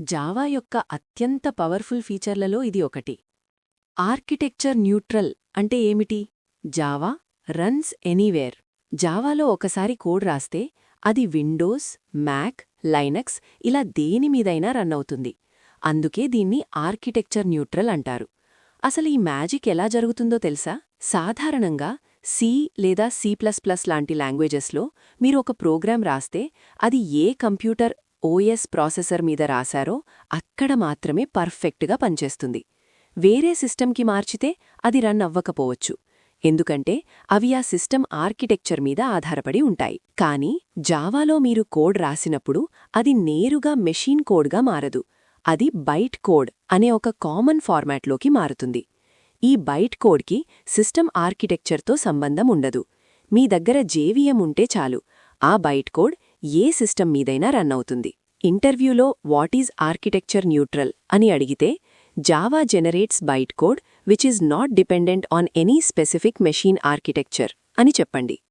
Java యొక్క అత్యంత powerful ఫీచర్లలో ఇది ఒకటి. ఆర్కిటెక్చర్ న్యూట్రల్ అంటే ఏమిటి? Java runs anywhere. జావాలో ఒకసారి కోడ్ రాస్తే అది విండోస్ మ్యాక్ లైనక్స్ ఇలా దేనిమీదైనా రన్ అవుతుంది. అందుకే దీన్ని ఆర్కిటెక్చర్ న్యూట్రల్ అంటారు. అసలు ఈ మ్యాజిక్ ఎలా జరుగుతుందో తెలుసా? సాధారణంగా సి లేదా సి ప్లస్ ప్లస్ లాంటి లాంగ్వేజెస్లో మీరు ఒక ప్రోగ్రాం రాస్తే అది ఏ కంప్యూటర్ ఓఎస్ ప్రాసెసర్ మీద రాశారో అక్కడ మాత్రమే పర్ఫెక్ట్గా పనిచేస్తుంది. వేరే సిస్టమ్కి మార్చితే అది రన్ అవ్వకపోవచ్చు. ఎందుకంటే అవి ఆ సిస్టమ్ ఆర్కిటెక్చర్ మీద ఆధారపడి ఉంటాయి. కానీ జావాలో మీరు కోడ్ రాసినప్పుడు అది నేరుగా మెషీన్ కోడ్గా మారదు. అది బైట్ కోడ్ అనే ఒక కామన్ ఫార్మాట్లోకి మారుతుంది. ఈ బైట్ కోడ్కి సిస్టమ్ ఆర్కిటెక్చర్తో సంబంధం ఉండదు. మీ దగ్గర జేవీఎం ఉంటే చాలు. ఆ బైట్ కోడ్ ఏ సిస్టమ్ మీదైనా రన్ అవుతుంది. ఇంటర్వ్యూలో వాట్ ఈజ్ ఆర్కిటెక్చర్ న్యూట్రల్ అని అడిగితే Java generates byte code which is not dependent on any specific machine architecture అని చెప్పండి.